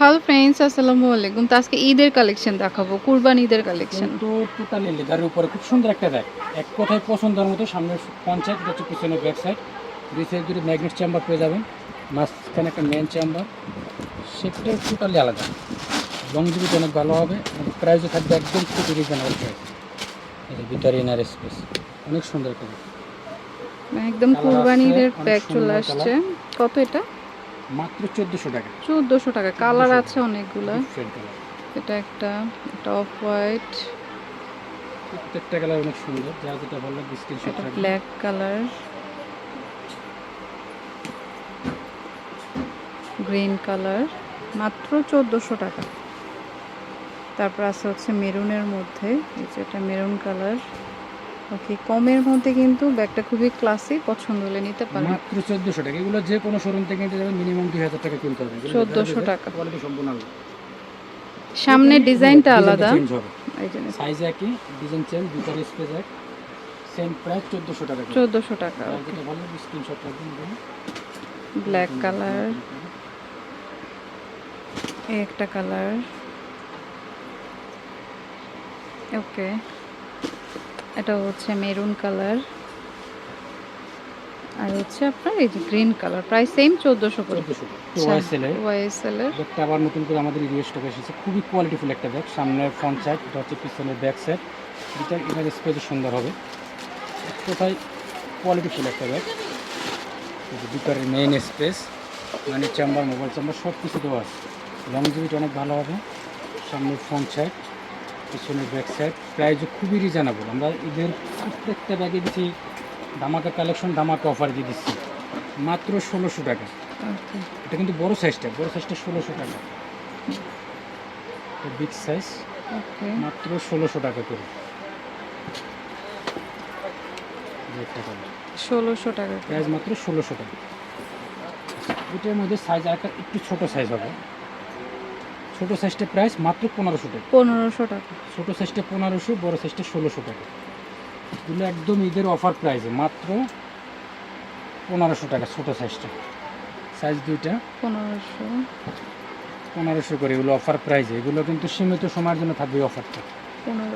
Hello friends আসসালামু আলাইকুম। তো আজকে ঈদের কালেকশন দেখাবো কুরবান ঈদের কালেকশন কিন্তু টোটালি লেদারের উপরে খুব সুন্দর একটা ব্যাগ এক কথায় পছন্দের মতো সামনে পঞ্চায়েত হচ্ছে পিছনে ব্যাক সাইড দুই সাইড দুটো ম্যাগনেট চেম্বার পেয়ে যাবেন। মাঝখানে একটা মেন চেম্বার সেটা টোটালি আলাদা। লংজিবিটি অনেক ভালো হবে প্রাইসও থাকবে একদম খুব রিজনেবল প্রাইস ভিতরে ইনার স্পেস অনেক সুন্দর একটা। একদম Colour কুরবান আছে, ঈদের অনেক চলে আসছে। কত এটা? মাত্র চোদ্দোশো টাকা। চোদ্দোশো টাকা। কালার আছে অনেকগুলো। এটা একটা এটা অফ হোয়াইট প্রত্যেকটা কালার অনেক সুন্দর। যা যেটা ভালো লাগবে স্ক্রিনশট রাখবেন। ব্ল্যাক কালার গ্রিন কালার মাত্র চোদ্দোশো টাকা। তারপর আছে হচ্ছে মেরুনের মধ্যে। এই যে এটা মেরুন কালার ওকে কমের মধ্যে কিন্তু ব্যাগটা খুবই ক্লাসি পছন্দ হলে নিতে পারেন। মাত্র চোদ্দোশো টাকা। এগুলো যে কোনো শোরুম থেকে নিতে যাবেন মিনিমাম দুই হাজার টাকা কিনতে হবে। 1400 টাকা। কোয়ালিটি সম্পূর্ণ আলাদা। সামনে ডিজাইনটা আলাদা। সাইজ একই ডিজাইন চেঞ্জ ভিতরে স্পেস এক। সেম প্রাইস চোদ্দোশো টাকা করে। চোদ্দোশো টাকা আর যেটা ভালো স্ক্রিনশট রাখবেন। ব্ল্যাক কালার এই একটা কালার ওকে। এটা হচ্ছে মেরুন কালার। আর হচ্ছে আপনার এই যে গ্রিন কালার প্রায় সেম চোদ্দোশো করে। তো ওয়াইসেল এর। ওয়াইএসএল এর। ব্যাগটা আবার নতুন করে আমাদের রিভিউ স্টক এসেছে। খুবই কোয়ালিটিফুল একটা ব্যাগ সামনে ফ্রন্ট সাইড এটা হচ্ছে পিছনের ব্যাক সাইড এটা এটার স্পেস সুন্দর হবে। কোথায় কোয়ালিটিফুল একটা ব্যাগ ভিতরের মেইন স্পেস মানে চেম্বার মোবাইল চেম্বার সব কিছু দেওয়া আছে। লংজিভিটি অনেক ভালো হবে। সামনে ফ্রন্ট সাইড পিছনের ব্যাক সাইড প্রাইসও খুবই রিজনেবল আমরা এদের প্রত্যেকটা ব্যাগে দিচ্ছি ধামাকা কালেকশন ধামাকা অফার দিয়ে দিচ্ছি মাত্র ষোলোশো টাকা। এটা কিন্তু বড় সাইজটা বড় সাইজটা ষোলোশো টাকা। বিগ সাইজ মাত্র ষোলোশো টাকা করে। ষোলোশো টাকা। প্রাইস মাত্র ষোলোশো টাকা। এটার মধ্যে সাইজ আর একটা একটু ছোট সাইজ হবে। ছোট সাইজটা প্রাইস মাত্র পনেরোশো টাকা। পনেরোশো টাকা। ছোট সাইজটা পনেরোশো বড় সাইজটা ষোলোশো টাকা। এগুলো একদম ঈদের অফার প্রাইসে মাত্র পনেরোশো টাকা ছোট সাইজটা সাইজ দুইটা। পনেরোশো। পনেরোশো করে এগুলো অফার প্রাইসে এগুলো কিন্তু সীমিত সময়ের জন্য থাকবে অফারটা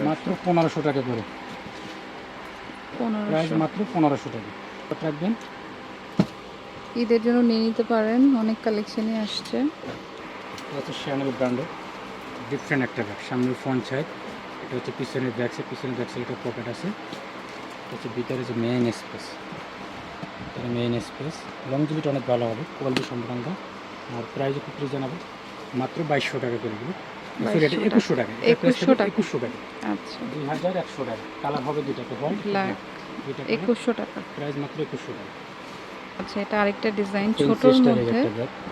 মাত্র পনেরোশো টাকা করে। প্রাইস মাত্র পনেরোশো টাকা। রাখবেন? ঈদের জন্য নিয়ে নিতে পারেন। অনেক কালেকশনই আসছে। হচ্ছে শ্যানেল ব্র্যান্ডের ডিফারেন্ট একটা ব্যাগ সামনের ফ্রন্ট সাইড এটা হচ্ছে পিছনের ব্যাগ সাইড পিছনের ব্যাগ সাইড পকেট আছে। এটা হচ্ছে ভিতরে যে মেইন স্পেস এটা মেইন স্পেস লংজিভিটি অনেক ভালো হবে কোয়ালিটি সম্পূর্ণ আর প্রাইস খুব রিজনেবল মাত্র বাইশশো টাকা করে দেবো সরি এটা 2200 একুশশো টাকা 2100 টাকা। একুশশো টাকা। আচ্ছা। দুই হাজার একশো টাকা কালার হবে দুইটাতে হোয়াইট একুশশো টাকা। প্রাইস মাত্র একুশশো টাকা। আচ্ছা এটা আরেকটা ডিজাইন ছোটোর মধ্যে।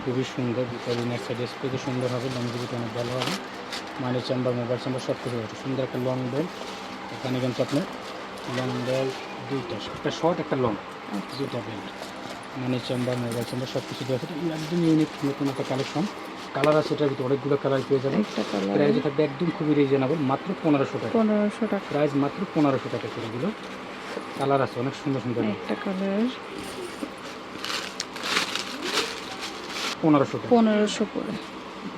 খুবই সুন্দর ইনার সাইড স্পেসও সুন্দর হবে লংজিভিটি অনেক ভালো হবে। মানি চাম্বার মোবাইল চাম্বার সব কিছু আছে। সুন্দর একটা লং বেল্ট এখানে কিন্তু আপনার লং বেল্ট দুইটা একটা শর্ট একটা লং আচ্ছা, দুইটা belt money chamber mobile chamber সব কিছু দেওয়া আছে। একদম ইউনিক নতুন একটা কালেকশন কালার আছে এটার ভিতরে অনেকগুলো কালার পেয়ে যাবেন। প্রাইস থাকবে একদম খুবই রিজনেবল মাত্র পনেরোশো টাকা। পনেরোশো টাকা। প্রাইস মাত্র পনেরোশো টাকা করে দিল। কালার আছে অনেক সুন্দর সুন্দর। একটা কালার পনেরোশো পনেরোশো করে।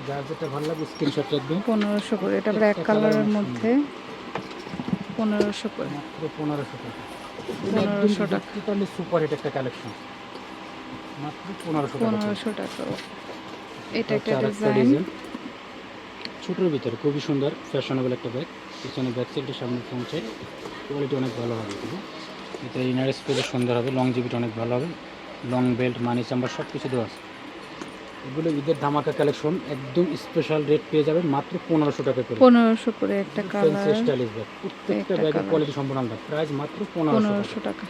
যার যেটা ভালো লাগবে স্ক্রিনশট রাখবেন পনেরোশো করে। এটা ব্ল্যাক কালারের মধ্যে পনেরোশো করে। মাত্র পনেরোশো টাকা। 1500 টাকা। টোটালি সুপার হিট একটা কালেকশন মাত্র পনেরোশো টাকা। পনেরোশো টাকা। এটা একটা ডিজাইন ছোটোর ভিতরে খুবই সুন্দর ফ্যাশনেবল একটা ব্যাগ পিছনে ব্যাক সাইডটা সামনে ফ্রন্ট সাইড কোয়ালিটি অনেক ভালো হবে এগুলো এটা ইনার স্পেসও সুন্দর হবে লং জিবিটা অনেক ভালো হবে। লং বেল্ট মানি চাম্বার সব কিছু দেওয়া আছে। এগুলো ঈদের ধামাকা কালেকশন একদম স্পেশাল রেট পেয়ে যাবেন মাত্র পনেরোশো টাকা করে। পনেরোশো করে একটা কালার স্টাইলিশ ব্যাগ প্রত্যেকটা ব্যাগের। কোয়ালিটি সম্পূর্ণ আলাদা। প্রাইস মাত্র পনেরোশো পনেরোশো টাকা।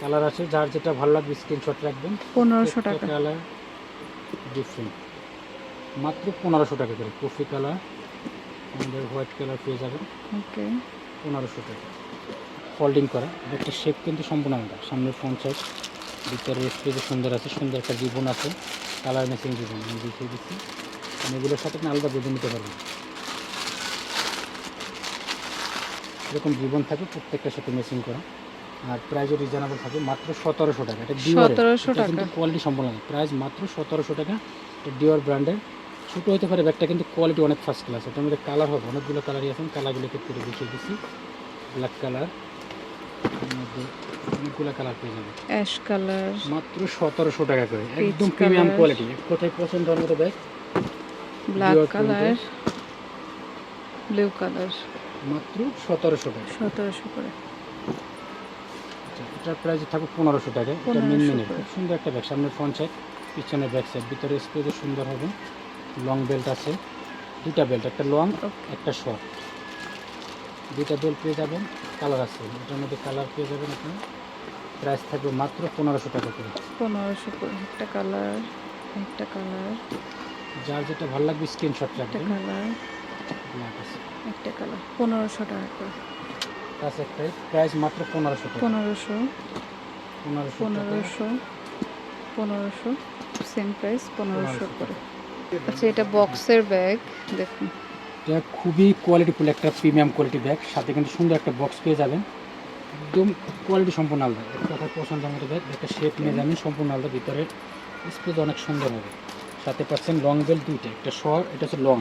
কালার আছে যার যেটা ভালো লাগবে স্ক্রিনশট রাখবেন। পনেরোশো টাকা। কালার ডিফারেন্ট মাত্র পনেরোশো টাকা করে। কফি কালার আমাদের হোয়াইট কালার পেয়ে যাবেন। ওকে পনেরোশো টাকা। ফোল্ডিং করা। একটা শেপ কিন্তু সম্পূর্ণ আলাদা। সামনের ফ্রন্ট সাইড ভিতরে স্পেসে সুন্দর আছে সুন্দর একটা জীবন আছে কালার ম্যাচিং জীবন আমি দেখিয়ে দিচ্ছি। আমি এগুলোর সাথে আপনি আলাদা বেঁধে নিতে পারবেন। এরকম জীবন থাকে প্রত্যেকটার সাথে ম্যাচিং করা। আর প্রাইসও রিজনেবল থাকে মাত্র সতেরোশো টাকা। এটা ডিওর 1700 কিন্তু টাকা। কোয়ালিটি সম্পূর্ণ প্রাইস মাত্র সতেরোশো টাকা। এটা ডিওর ব্র্যান্ডের ছোটো হতে পারে ব্যাগটা কিন্তু কোয়ালিটি অনেক ফার্স্ট ক্লাস এটার মধ্যে কালার হবে অনেকগুলো কালারই আছে। কালারগুলোকে পুরো দেখিয়ে দিচ্ছি। ব্ল্যাক কালার অনেকগুলো কালার পেয়ে যাবে। অ্যাশ কালার মাত্র সতেরোশো টাকা করে। একদম প্রিমিয়াম কোয়ালিটি কোথায় পছন্দ হওয়ার মতো bag black colour blue colour মাত্র সতেরোশো টাকা। সতেরোশো করে। আচ্ছা, এটার প্রাইস থাকবে পনেরোশো টাকা। এটা মিন মিনের খুব সুন্দর একটা ব্যাগ সামনে ফ্রন্ট সাইড পিছনে ব্যাক সাইড ভিতরে স্পেসও সুন্দর হবে। লং বেল্ট আছে। দুটা বেল্ট একটা লং একটা শর্ট দুইটা বেল্ট পেয়ে যাবেন কালার আছে। এটার মধ্যে কালার পেয়ে যাবেন আপনি। প্রাইস থাকবে মাত্র পনেরোশো টাকা করে। পনেরোশো করে। একটা কালার একটা কালার যার যেটা ভালো লাগবে স্ক্রিনশট একটা কালার একটা কালার পনেরোশো টাকা করে। প্লাস একটা প্রাইস মাত্র পনেরোশো পনেরোশো। পনেরোশো পনেরোশো। পনেরোশো। সেম প্রাইস পনেরোশো করে। আচ্ছা এটা বক্সের ব্যাগ দেখুন। এটা খুবই কোয়ালিটি কোয়ালিটিফুল একটা প্রিমিয়াম কোয়ালিটি ব্যাগ সাথে কিন্তু সুন্দর একটা বক্স পেয়ে যাবেন। একদম কোয়ালিটি সম্পূর্ণ আলাদা। এক কথা পছন্দ মতো ব্যাগ একটা শেপ নিয়ে যাবেন, সম্পূর্ণ আলাদা। ভিতরে স্পেস অনেক সুন্দর হবে। সাথে পাচ্ছেন লং বেল্ট দুইটা। একটা শর্ট এটা হচ্ছে লং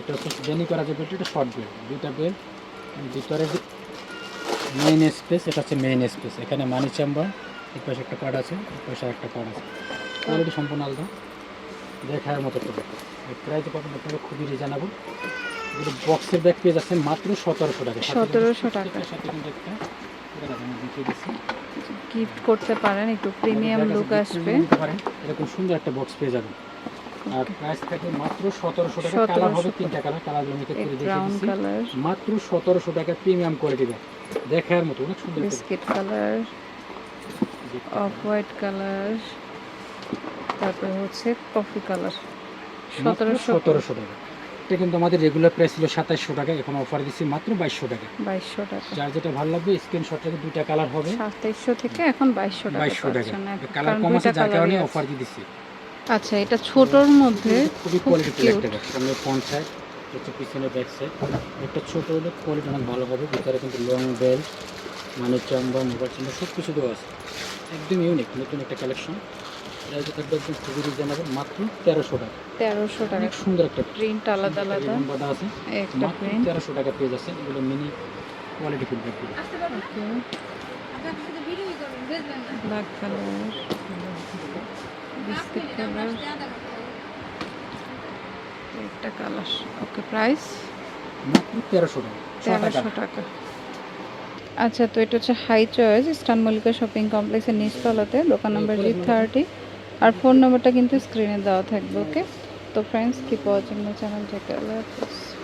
এটা হচ্ছে জেনি করা যে বেল্ট এটা শর্ট বেল্ট দুইটা বেল্ট ভিতরে মেইন স্পেস এটা হচ্ছে মেইন স্পেস এখানে মানি চেম্বার এই পাশে একটা কার্ড আছে এই পাশে একটা কার্ড আছে। কোয়ালিটি সম্পূর্ণ আলাদা। দেখার মতো একটা এর প্রাইস পাবেন আপনারা খুবই রিজনেবল এগুলো বক্সের ব্যাগ পেয়ে যাচ্ছেন মাত্র সতেরোশো টাকা। 1700 টাকা। সাথে কিন্তু একটা। গিফট করতে পারেন একটু প্রিমিয়াম লুক আসবে। এরকম সুন্দর একটা বক্স পেয়ে যাবেন। আর প্রাইস থাকবে মাত্র সতেরোশো টাকা। কালার হবে তিনটা কালার কালারগুলো আমি করে দেখিয়ে দিচ্ছি। কালার মাত্র সতেরোশো টাকা প্রিমিয়াম কোয়ালিটি ব্যাগ দেখার মতো অনেক সুন্দর biscuit colour off white colour তারপরে হচ্ছে কফি কালার সতেরোশো টাকা। এটা কিন্তু আমাদের রেগুলার প্রাইস ছিল সাতাইশশো টাকা এখন অফার দিচ্ছি মাত্র বাইশশো টাকা। বাইশশো টাকা। যার যেটা ভালো লাগবে স্ক্রিনশট থেকে দুইটা কালার হবে। সাতাইশশো থেকে এখন বাইশশো টাকা বাইশশো টাকা। কালার কম আছে যার কারণে অফার দিয়ে দিচ্ছি। আচ্ছা এটা ছোটর মধ্যে খুবই কোয়ালিটিফুল কিউট একটা ব্যাগ। সামনে ফ্রন্ট সাইড হচ্ছে পিছনে ব্যাক সাইড একটা ছোটো হলে কোয়ালিটি অনেক ভালো হবে ভিতরে কিন্তু লং বেল্ট মানে চাম্বার মোবাইল চাম্বার সব কিছু দেওয়া আছে। একদম ইউনিক নতুন একটা কালেকশন প্রাইস থাকবে একদম খুবই রিজনেবল মাত্র তেরোশো টাকা। তেরোশো টাকা। অনেক সুন্দর একটা প্রিন্ট আলাদা আলাদা। লম্বাটা আছে। একটা মাত্র প্রিন্ট তেরোশো টাকা পেয়ে যাচ্ছে। এগুলো মিনি কোয়ালিটিফুল ব্যাগগুলো okay black colour biscuit colour একটা কালার ওকে প্রাইস মাত্র তেরোশো টাকা। তেরোশো টাকা। আচ্ছা তো এটা হচ্ছে হাই চয়েস স্টান মল্লিকা শপিং কমপ্লেক্সের নিচতলাতে দোকান নম্বর জি থার্টি আর ফোন নম্বরটা কিন্তু স্ক্রিনে দেওয়া থাকবে ওকে তো friends keep watching my channel থেকে আল্লাহ হাফিজ